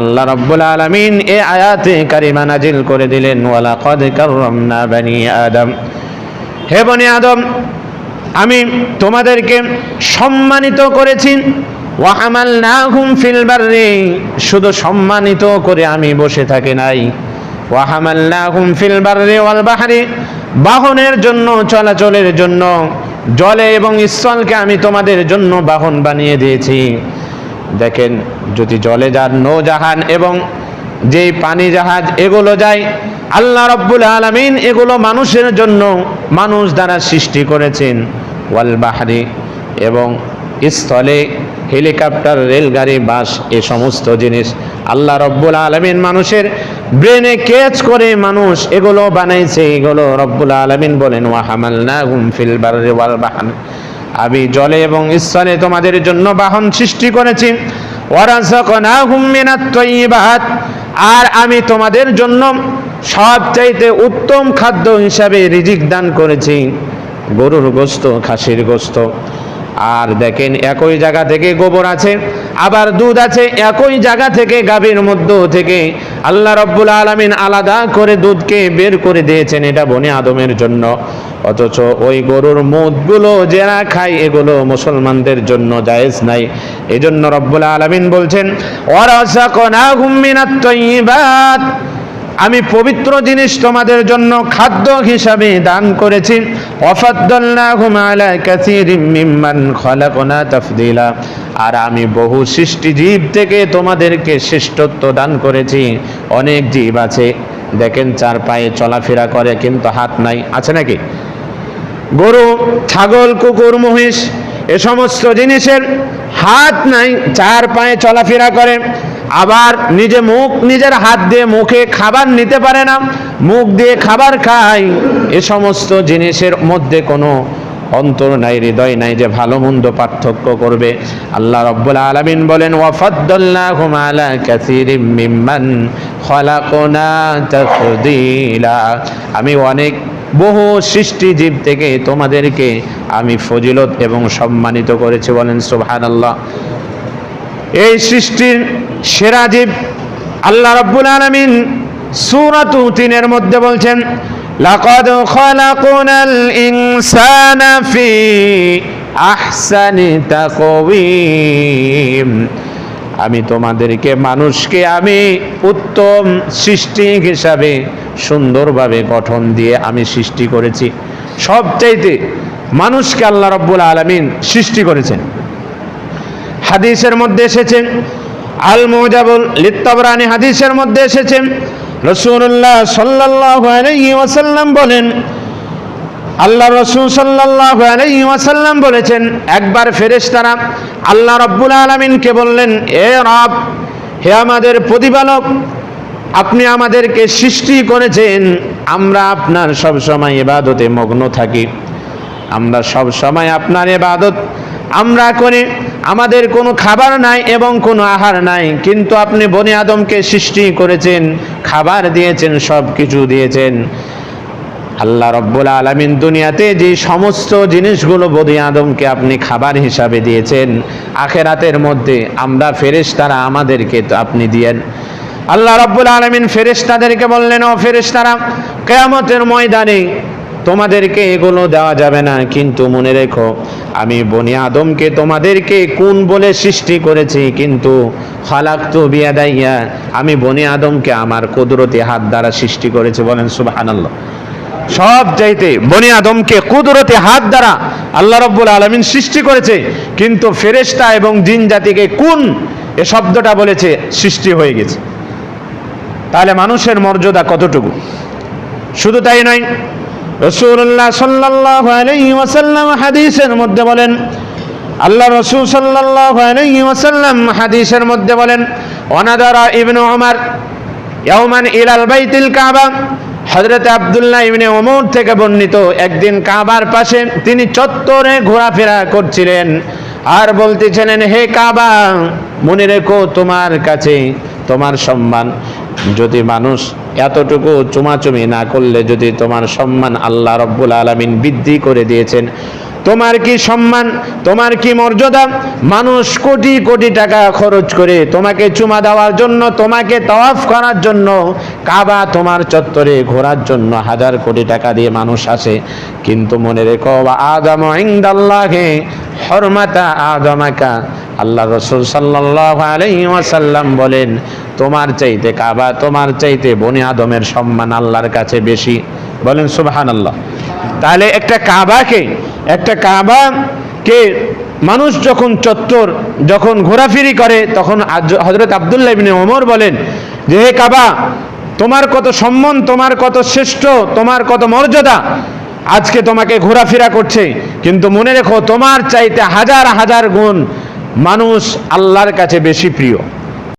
আল্লাহ রাব্বুল আলামিন এ আয়াতে কারিমা নাজিল করে দিলেন ওয়ালা কদ কাররামনা বানি আদম। হে বনি আদম, আমি তোমাদেরকে সম্মানিত করেছি। ওয়াহামালনাহুম ফিল বাররি। শুধু সম্মানিত করে আমি বসে থাকি নাই। ওয়াহামালনাহুম ফিল বাররি ওয়াল বাহরি। বাহনের জন্য, চলাচলের জন্য, জলে এবং স্থলকে আমি তোমাদের জন্য বাহন বানিয়ে দিয়েছি। দেখেন, যদি জলে যান নৌজাহান এবং যেই পানি জাহাজ, এগুলো যায়, আল্লাহ রব্বুল আলমিন এগুলো মানুষের জন্য মানুষ দ্বারা সৃষ্টি করেছেন। ওয়াল বাহারি এবং স্থলে হেলিকপ্টার, রেলগাড়ি, বাস, এ সমস্ত জিনিস আল্লাহ রব্বুল আলমিন মানুষের ব্রেনে ক্যাচ করে মানুষ এগুলো বানাইছে। এগুলো রব্বুল আলমিন বলেন ওয়াহামাল্লা হুম ফিল বাররি ওয়াল বাহার। আমি জলে এবং স্থলে তোমাদের জন্য বাহন সৃষ্টি করেছি। আর আমি তোমাদের জন্য সবচাইতে উত্তম খাদ্য হিসাবে রিজিক দান করেছি। গরুর গোস্ত, খাসির গোস্ত। আর দেখেন একই জায়গা থেকে গোবর আছে, আবার দুধ আছে, একই জায়গা থেকে গাভীর মধ্য থেকে। আল্লাহ রব্বুল আলমিন আলাদা করে দুধকে বের করে দিয়েছেন এটা বনে আদমের জন্য। অথচ ওই গরুর মুদগুলো যারা খায়, এগুলো মুসলমানদের জন্য জায়েজ নাই। এজন্য রব্বুল আলমিন বলছেন ওয়ারাসাকনাহুম মিনাত তাইয়্যিবাত আমি পবিত্র জিনিস তোমাদের জন্য খাদ্য হিসাবে দান করেছি। মিম্মান আর আমি বহু সৃষ্টি জীব থেকে তোমাদেরকে শ্রেষ্ঠত্ব দান করেছি। অনেক জীব আছে, দেখেন চার পায়ে চলাফেরা করে কিন্তু হাত নাই, আছে নাকি? গরু, ছাগল, কুকুর, মহিষ, এ সমস্ত জিনিসের হাত নাই, চার পায়ে চলাফেরা করে। আবার নিজে মুখ, নিজের হাত দিয়ে মুখে খাবার নিতে পারে না। মুখ দিয়ে খাবার খায়। এ সমস্ত জিনিসের মধ্যে কোনো অন্তর নাই, হৃদয় নাই যে ভালো মন্দ পার্থক্য করবে। আল্লাহ রব্বুল আলামিন বলেন আমি অনেক, বহু সৃষ্টি জীব থেকে তোমাদেরকে আমি ফজিলত এবং সম্মানিত করেছি বলেন, সুবহানাল্লাহ। এই সৃষ্টির সেরা জীব আল্লাহ রাব্বুল আলামিন সূরাতু তিনের মধ্যে বলছেন, লাকাদ খালাকুনাল ইনসানা ফি আহসানি তাকওয়িম। আমি তোমাদেরকে, মানুষকে আমি উত্তম সৃষ্টি হিসাবে সুন্দরভাবে গঠন দিয়ে আমি সৃষ্টি করেছি। সবচাইতে মানুষকে আল্লাহ রব্বুল আলমিন সৃষ্টি করেছেন। হাদিসের মধ্যে এসেছেন আল মোজাবুল লিত্তাবরানি হাদিসের মধ্যে এসেছেন রসুল্লাহ আলাইহি ওয়াসাল্লাম বলেন, আল্লাহ রসুল আলাইহি ওয়াসাল্লাম বলেছেন, একবার ফেরেশতারা আল্লাহ রব্বুল আলামিনকে বললেন, এ রব, হে আমাদের প্রতিপালক, আপনি আমাদেরকে সৃষ্টি করেছেন, আমরা আপনার সব সময় ইবাদতে মগ্ন থাকি। আমরা সব সময় আপনার ইবাদত আমরা করি। আমাদের কোনো খাবার নাই এবং কোনো আহার নাই, কিন্তু আপনি বনি আদমকে সৃষ্টি করেছেন, খাবার দিয়েছেন সব কিছু দিয়েছেন। আল্লাহ রব্বুল আলমিন দুনিয়াতে যে সমস্ত জিনিসগুলো বদি আদমকে আপনি খাবার হিসাবে দিয়েছেন, আখেরাতের মধ্যে আমরা ফেরেশতারা আমাদেরকে তো আপনি দিয়েন। আল্লাহ রব্বুল আলমিন ফেরেশতাদেরকে বললেন, ও ফেরেশতারা, কেয়ামতের ময়দানে তোমাদেরকে এগুলো দেওয়া যাবে না, কিন্তু মনে রেখো, আমি বনি আদমকে তোমাদেরকে কোন বলে সৃষ্টি করেছি, কিন্তু খালাক্তু বিয়াদাইয়া, আমি বনি আদমকে আমার কুদরতি হাত দ্বারা সৃষ্টি করেছি, বলেন সুবহানাল্লাহ। সব চাইতে বনি আদমকে কুদরতে হাত দ্বারা আল্লাহ রব্বুল আলমিন সৃষ্টি করেছে, কিন্তু ফেরেশতা এবং জিন জাতিকে কোন এ শব্দটা বলেছে, সৃষ্টি হয়ে গেছে। তাহলে মানুষের মর্যাদা কতটুকু? শুধু তাই নয় রসুল্লাহ আলাইহি ওয়াসাল্লাম হাদিসের মধ্যে বলেন, আল্লাহ রসুল আলাইহি ওয়াসাল্লাম হাদিসের মধ্যে বলেন অনাদারা ইবনু ওমর ইয়াউমান ইলাল বাইতিল কাবা হযরত আব্দুল্লাহ ইবনে ওমর থেকে বর্ণিত, একদিন কাবার পাশে তিনি চত্বরে ঘোরাফেরা করছিলেন আর বলতেছিলেন, হে কাবা, মনে রেখো তোমার কাছে তোমার সম্মান। যদি মানুষ এতটুকু চুমাচুমি না করলে যদি তোমার সম্মান আল্লাহ রব্বুল আলমিন বৃদ্ধি করে দিয়েছেন তোমার কি সম্মান, তোমার কি মর্যাদা? মানুষ কোটি কোটি টাকা খরচ করে তোমাকে চুমা দেওয়ার জন্য, তোমাকে তওয়াফ করার জন্য, কাবা তোমার চত্বরে ঘোরার জন্য হাজার কোটি টাকা দিয়ে মানুষ আসে। কিন্তু মনে রেখো আদম ইনদাল্লাহে হরমাতা আদমাকা আল্লাহ রসুল সাল্লাহ আলাইহি ওয়াসাল্লাম বলেন, তোমার চাইতে কাবা, তোমার চাইতে বনি আদমের সম্মান আল্লাহর কাছে বেশি। বলেন সুবহান আল্লাহ তাহলে একটা কাবাকে একটা কাবাকে মানুষ যখন চত্বর, যখন ঘোরাফেরি করে, তখন হজরত আবদুল্লাহ ইবনে ওমর বলেন যে, হে কাবা, তোমার কত সম্মান, তোমার কত শ্রেষ্ঠ, তোমার কত মর্যাদা। আজকে তোমাকে ঘোরাফেরা করছে। কিন্তু মনে রেখো, তোমার চাইতে হাজার হাজার গুণ মানুষ আল্লাহর কাছে বেশি প্রিয়।